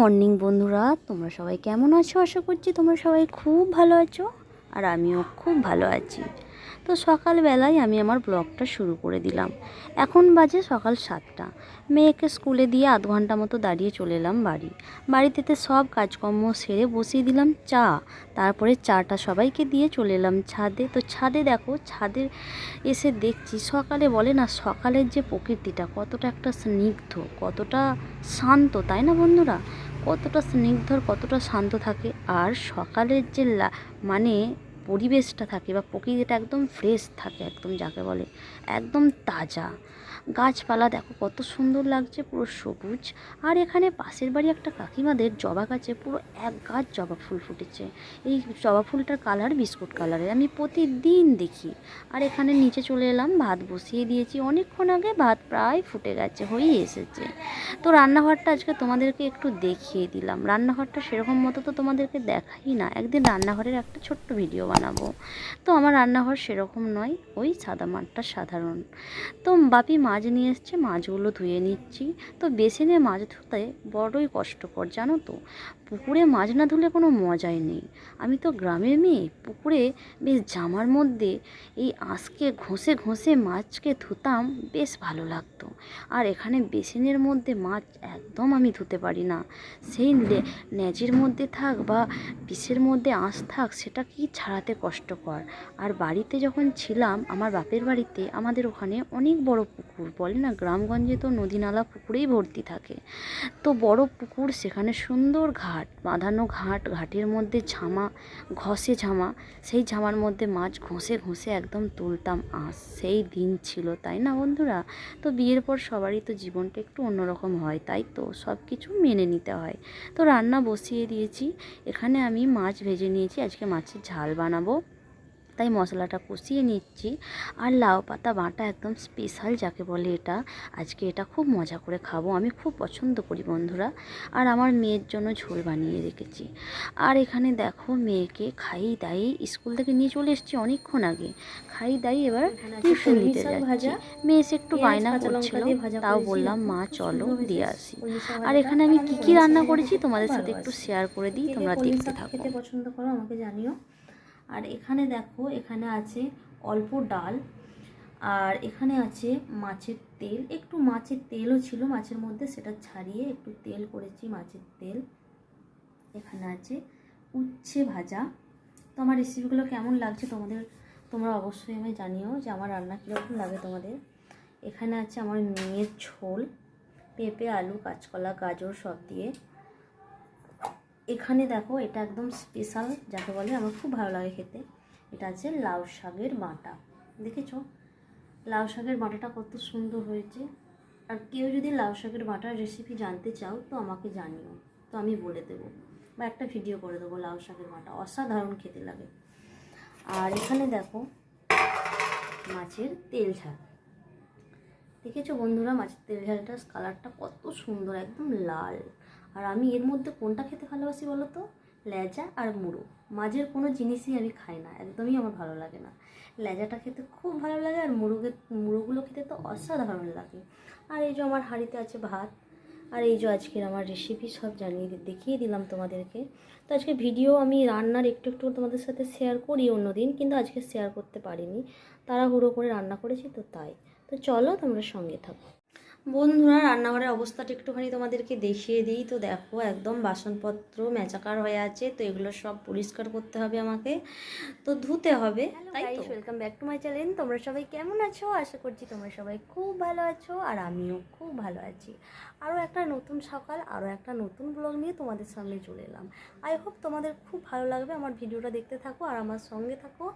Morning, বন্ধুরা। তোমরা সবাই কেমন আছো? আশা করছি তোমরা সবাই খুব ভালো আছো আর আমিও খুব ভালো আছি। তো সকালবেলায় আমি আমার ব্লগটা শুরু করে দিলাম। এখন বাজে সকাল সাতটা। মেয়েকে স্কুলে দিয়ে আধ ঘণ্টা মতো দাঁড়িয়ে চলে এলাম বাড়ি। বাড়িতে সব কাজকর্ম সেরে বসিয়ে দিলাম চা। তারপরে চাটা সবাইকে দিয়ে চলে এলাম ছাদে। তো ছাদে দেখো, ছাদে এসে দেখছি সকালে বলে না, সকালের যে প্রকৃতিটা কতটা একটা স্নিগ্ধ, কতটা শান্ত, তাই না বন্ধুরা? কতটা স্নিগ্ধর কতটা শান্ত থাকে। আর সকালের যে মানে পরিবেশটা থাকে বা প্রকৃতিটা একদম ফ্রেশ থাকে, একদম যাকে বলে, একদম তাজা। গাছপালা দেখো কত সুন্দর লাগছে, পুরো সবুজ। আর এখানে পাশের বাড়ি একটা কাকিমাদের জবা গাছে পুরো এক গাছ জবা ফুল ফুটেছে। এই জবা ফুলটার কালার বিস্কুট কালারের আমি প্রতিদিন দেখি। আর এখানে নিচে চলে এলাম, ভাত বসিয়ে দিয়েছি। অনেকক্ষণ আগে ভাত প্রায় ফুটে গেছে, হয়েই এসেছে। তো রান্নাঘরটা আজকে তোমাদেরকে একটু দেখিয়ে দিলাম। রান্নাঘরটা সেরকম মতো তো তোমাদেরকে দেখাই না। একদিন রান্নাঘরের একটা ছোট্ট ভিডিও বানাবো। তো আমার রান্নাঘর সেরকম নয়, ওই সাদা মাঠটা সাধারণ। তো বাপি মাছ নিয়ে এসছে, মাছগুলো ধুয়ে নিচ্ছি। তো বেসিনে মাছ ধুতে বড়ই কষ্টকর, জানো তো? পুকুরে মাছ না ধুলে কোনো মজাই নেই। আমি তো গ্রামের মেয়ে, পুকুরে বেশ জামার মধ্যে এই আঁশকে ঘষে ঘষে মাছকে ধুতাম, বেশ ভালো লাগতো। আর এখানে বেসিনের মধ্যে মাছ একদম আমি ধুতে পারি না। সেই লেজের মধ্যে থাক বা বিষের মধ্যে আঁশ থাক, সেটা কি ছাড়াতে কষ্টকর? আর বাড়িতে যখন ছিলাম, আমার বাপের বাড়িতে আমাদের ওখানে অনেক বড় পুকুর, বলে না গ্রামগঞ্জে তো নদী নালা পুকুরেই ভর্তি থাকে। তো বড় পুকুর, সেখানে সুন্দর ঘাট বাঁধানো ঘাট, ঘাটের মধ্যে ঝামা, ঘষে ঝামা, সেই ঝামার মধ্যে মাছ ঘষে ঘষে একদম তুলতাম। আঁশ সেই দিন ছিল, তাই না বন্ধুরা? তো বিয়ের পর সবারই তো জীবনটা একটু অন্যরকম হয়, তাই তো? সব কিছু মেনে নিতে হয়। তো রান্না বসিয়ে দিয়েছি। এখানে আমি মাছ ভেজে নিয়েছি। আজকে মাছের ঝাল বানাবো। তাই মশলাটা কষিয়ে নিচ্ছি। আর লাউ পাতা বাটা একদম স্পেশাল যাকে বলে এটা। আজকে এটা খুব মজা করে খাব আমি খুব পছন্দ করি বন্ধুরা। আর আমার মেয়ের জন্য ঝোল বানিয়ে রেখেছি। আর এখানে দেখো মেয়েকে খাই দাই স্কুল থেকে নিয়ে চলে এসেছি অনেকক্ষণ আগে। খাই দাই এবার টিউশন দিতে যাচ্ছি। মেয়ে এসে একটু বায়না করছিল তাও বললাম মা চলো দিয়ে আসি। আর এখানে আমি কি কি রান্না করেছি তোমাদের সাথে একটু শেয়ার করে দিই তোমরা দেখতে থাকো। পছন্দ করো আমাকে জানিও। আর এখানে দেখো, এখানে আছে অল্প ডাল, আর এখানে আছে মাছের তেল। একটু মাছের তেলও ছিল মাছের মধ্যে, সেটা ছাড়িয়ে একটু তেল করেছি মাছের তেল। এখানে আছে উচ্ছে ভাজা। তো আমার রেসিপিগুলো কেমন লাগছে তোমাদের, তোমরা অবশ্যই আমায় জানিও যে আমার রান্না কীরকম লাগে তোমাদের। এখানে আছে আমার মেয়ের ঝোল, পেঁপে, আলু, কাঁচকলা, গাজর সব দিয়ে। এখানে দেখো, এটা একদম স্পেশাল যাকে বলে, আমার খুব ভালো লাগে খেতে। এটা আছে লাউ শাকের বাটা। দেখেছ? লাউ শাকের বাটাটা কত সুন্দর হয়েছে। আর কেউ যদি লাউ শাকের বাটার রেসিপি জানতে চাও, তো আমাকে জানিও। তো আমি বলে দেবো। বা একটা ভিডিও করে দেবো লাউ শাকের বাটা। অসাধারণ খেতে লাগে। আর এখানে দেখো, মাছের তেল ঝাল। দেখেছ বন্ধুরা, মাছের তেল ঝালটার কালারটা কত সুন্দর, একদম লাল। আর আমি এর মধ্যে কোনটা খেতে ভালোবাসি বলো তো? লেজা আর মুড়ো। মাঝের কোনো জিনিসই আমি খাই না, একদমই আমার ভালো লাগে না। লেজাটা খেতে খুব ভালো লাগে আর মুড়োকে, মুড়োগুলো খেতে তো অসাধারণ লাগে। আর এই যে আমার হাঁড়িতে আছে ভাত, আর এই যে আজকের আমার রেসিপি সব জানিয়ে দেখিয়ে দিলাম তোমাদেরকে। তো আজকে ভিডিও আমি রান্নার একটু একটু তোমাদের সাথে শেয়ার করি অন্যদিন, কিন্তু আজকে শেয়ার করতে পারিনি। তারা তাড়াহুড়ো করে রান্না করেছি তো তাই। তো চলো তোমরা সঙ্গে থাকো। বন্ধুরা রান্নাঘরের অবস্থাটা একটুখানি তোমাদেরকে দেখিয়ে দিই। তো দেখো একদম বাসনপত্র মেচাকার হয়ে আছে তো এগুলো সব পরিষ্কার করতে হবে আমাকে। তো ধুতে হবে তাই welcome back to my channel তোমরা সবাই কেমন আছো? আশা করছি তোমরা সবাই খুব ভালো আছো আর আমিও খুব ভালো আছি। আরও একটা নতুন সকাল আরও একটা নতুন ব্লগ নিয়ে তোমাদের সামনে চলে এলাম। আই হোপ তোমাদের খুব ভালো লাগবে আমার ভিডিওটা দেখতে থাকো আর আমার সঙ্গে থাকো।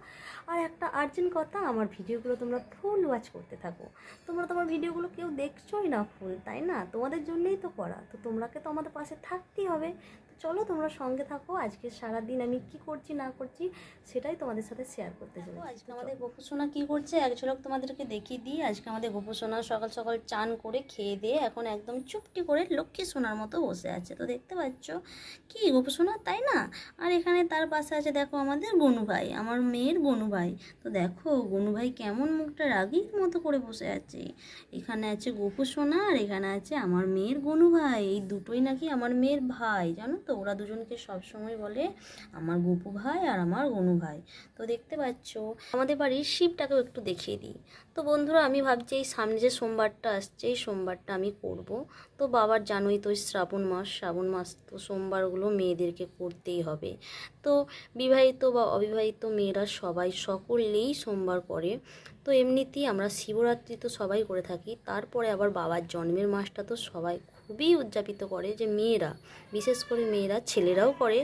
আর একটা আর্জেন্ট কথা আমার ভিডিওগুলো তোমরা ফুল ওয়াচ করতে থাকো। তোমরা তোমার ভিডিওগুলো কেউ দেখছোই না ফুল তাই না? তোমাদের জন্যই তো করা। তো তোমরাকে তো আমাদের পাশে থাকতেই হবে। তো চলো তোমরা সঙ্গে থাকো। আজকে সারাদিন আমি কি করছি না করছি সেটাই তোমাদের সাথে শেয়ার করতে চলেছি। আজকে আমাদের গোপুসোনা কি করছে? এক ঝলক তোমাদেরকে দেখিয়ে দিই। আজকে আমাদের গোপুসোনা সকাল সকাল চান করে খেয়ে দিয়ে এখন একদম চুপটি করে লক্ষ্মী সোনার মতো বসে আছে। তো দেখতে পাচ্ছ? কি গোপুসোনা তাই না? আর এখানে তার পাশে আছে দেখো আমাদের গনু ভাই আমার মেয়ের গনু ভাই। তো দেখো গনু ভাই কেমন মুখটা রাগির মতো করে বসে আছে। এখানে আছে গোপু সোনা আর এখানে আছে আমার মেয়ের গনু ভাই। এই দুটোই নাকি আমার মেয়ের ভাই, জানো তো? ওরা দুজনকে সবসময় বলে আমার গোপু ভাই আর আমার গনু ভাই। তো দেখতে পাচ্ছ, আমাদের বাড়ির শিবটাকেও একটু দেখিয়ে দিই। তো বন্ধুরা, আমি ভাবছি এই সামনে যে সোমবারটা আসছে, এই সোমবারটা আমি করব। তো বাবার জানোই তো শ্রাবণ মাস শ্রাবণ মাস তো সোমবারগুলো মেয়েদেরকে করতেই হবে। তো বিবাহিত বা অবিবাহিত মেয়েরা সবাই সকলেই সোমবার করে। তো এমনিতেই আমরা শিবরাত্রি তো সবাই করে থাকি, তারপরে আবার বাবার জন্মের মাসটা তো সবাই খুবই উদযাপিত করে যে মেয়েরা, বিশেষ করে মেয়েরা, ছেলেরাও করে।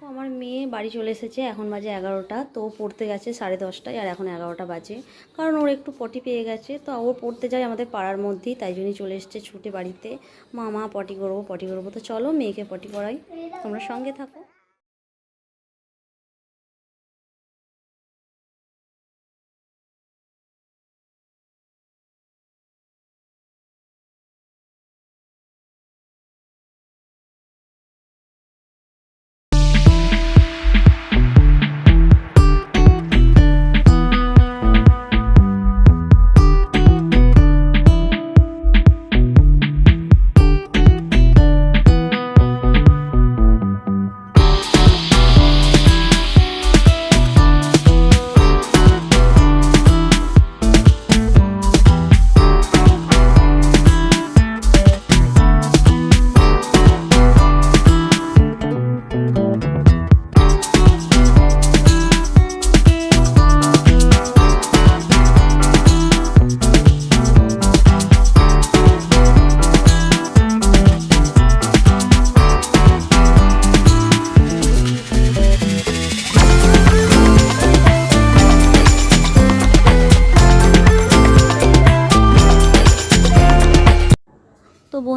দেখো, আমার মেয়ে বাড়ি চলে এসেছে, এখন বাজে এগারোটা, তো পড়তে গেছে সাড়ে দশটায়, আর এখন এগারোটা বাজে। কারণ ওর একটু পটি পেয়ে গেছে, তো ও পড়তে যায় আমাদের পাড়ার মধ্যেই, তাই জন্যই চলে এসছে ছুটে বাড়িতে। মা মা, পটি করব পটি করব, তো চলো মেয়েকে পটি করাই, তোমরা সঙ্গে থাকো।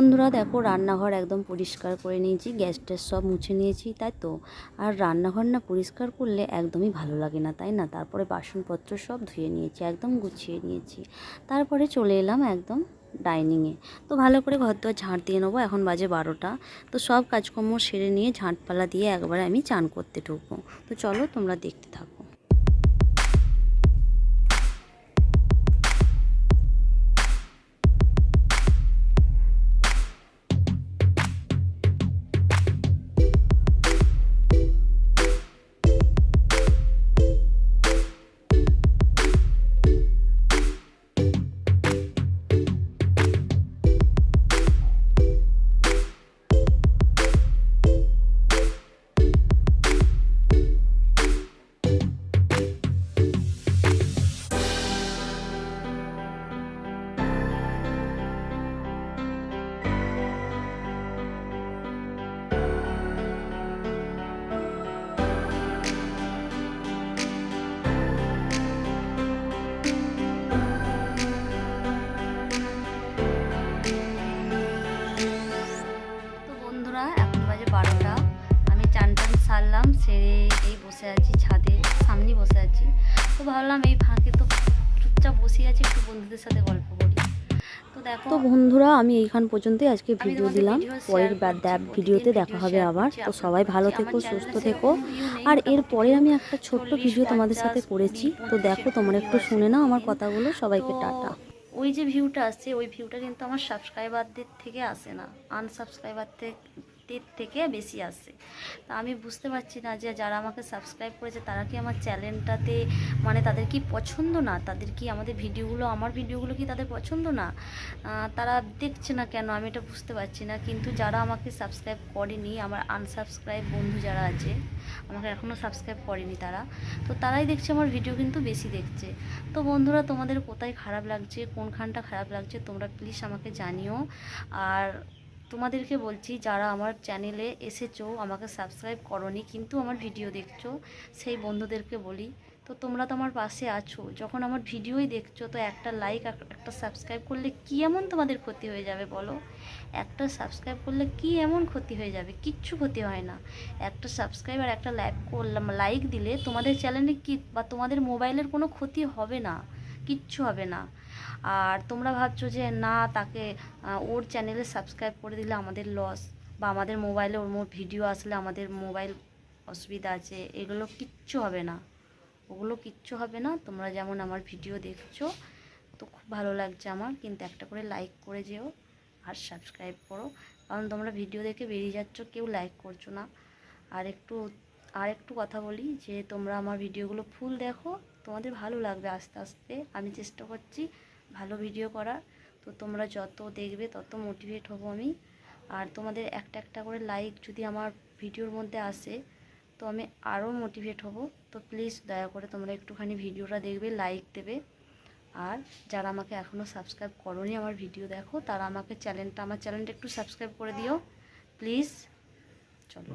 বন্ধুরা, দেখো রান্নাঘর একদম পরিষ্কার করে নিয়েছি গ্যাস ট্যাস সব মুছে নিয়েছি, তাই তো। আর রান্নাঘর না পরিষ্কার করলে একদমই ভালো লাগে না, তাই না? তারপরে বাসনপত্র সব ধুয়ে নিয়েছি, একদম গুছিয়ে নিয়েছি। তারপরে চলে এলাম একদম ডাইনিংয়ে তো ভালো করে ঘর দুয়ার ঝাঁট দিয়ে নেব, এখন বাজে বারোটা। তো সব কাজকর্ম সেরে নিয়ে ঝাঁটপালা দিয়ে একবারে আমি চান করতে ঢুকবো। তো চলো তোমরা দেখতে থাকো। ভাবলাম এই ফাঁকে তো চুপচাপ বসে আছি একটু বন্ধুদের সাথে গল্প করি। তো দেখো তো বন্ধুরা আমি এইখান পর্যন্তই আজকে ভিডিও দিলাম। পরের ভিডিওতে দেখা হবে আবার। তো সবাই ভালো থেকো সুস্থ থেকো। আর এরপরে আমি একটা ছোট্ট ভিডিও তোমাদের সাথে করেছি। তো দেখো তোমরা একটু শুনে নাও আমার কথাগুলো সবাইকে টাটা। ওই যে ভিউটা আসছে ওই ভিউটা কিন্তু আমার সাবস্ক্রাইবারদের থেকে আসে না। আনসাবস্ক্রাইবার থেকে বেশি আসে। তা আমি বুঝতে পারছি না যে যারা আমাকে সাবস্ক্রাইব করেছে, তারা কি আমার চ্যানেলটাতে মানে তাদের কি পছন্দ না? তাদের কি আমাদের ভিডিওগুলো আমার ভিডিওগুলো কি তাদের পছন্দ না? তারা দেখছে না কেন? আমি এটা বুঝতে পারছি না। কিন্তু যারা আমাকে সাবস্ক্রাইব করেনি, আমার আনসাবস্ক্রাইব বন্ধু যারা আছে, আমাকে এখনও সাবস্ক্রাইব করেনি তারা, তো তারাই দেখছে আমার ভিডিও কিন্তু বেশি দেখছে। তো বন্ধুরা, তোমাদের কোথায় খারাপ লাগছে? কোনখানটা খারাপ লাগছে? তোমরা প্লিজ আমাকে জানিও। আর তোমাদেরকে বলছি, যারা আমার চ্যানেলে এসেছ, আমাকে সাবস্ক্রাইব করনি, কিন্তু আমার ভিডিও দেখছ, সেই বন্ধুদেরকে বলি, তো তোমরা তো আমার পাশে আছো। যখন আমার ভিডিওই দেখছ, তো একটা লাইক একটা সাবস্ক্রাইব করলে কি এমন তোমাদের ক্ষতি হয়ে যাবে বলো? একটা সাবস্ক্রাইব করলে কি এমন ক্ষতি হয়ে যাবে? কিচ্ছু ক্ষতি হয় না। একটা সাবস্ক্রাইব আর একটা লাইক করলাম লাইক দিলে তোমাদের চ্যানেলে কি বা তোমাদের মোবাইলের কোনো ক্ষতি হবে না, কিচ্ছু হবে না। আর তোমরা ভাবছ যে না, তাকে ওর চ্যানেলে সাবস্ক্রাইব করে দিলে আমাদের লস বা আমাদের মোবাইলে ওর মোট ভিডিও আসলে আমাদের মোবাইল অসুবিধা আছে, এগুলো কিচ্ছু হবে না। ওগুলো কিচ্ছু হবে না। তোমরা যেমন আমার ভিডিও দেখছ, তো খুব ভালো লাগছে আমার। কিন্তু একটা করে লাইক করে যেও আর সাবস্ক্রাইব করো। কারণ তোমরা ভিডিও দেখে বেরিয়ে যাচ্ছ, কেউ লাইক করছ না। আর একটু আর একটু কথা বলি যে তোমরা আমার ভিডিওগুলো ফুল দেখো। তোমাদের ভালো লাগবে আস্তে আস্তে। আমি চেষ্টা করছি ভালো ভিডিও করার। তো তোমরা যত দেখবে, তত মোটিভেট হব আমি। আর তোমাদের একটা একটা করে লাইক যদি আমার ভিডিওর মধ্যে আসে, তো আমি আরও মোটিভেট হব। তো প্লিজ দয়া করে তোমরা একটুখানি ভিডিওটা দেখবে লাইক দেবে। আর যারা আমাকে এখনও সাবস্ক্রাইব করনি আমার ভিডিও দেখো, তারা আমাকে চ্যানেলটা আমার চ্যানেলটা একটু সাবস্ক্রাইব করে দিও। প্লিজ চলো।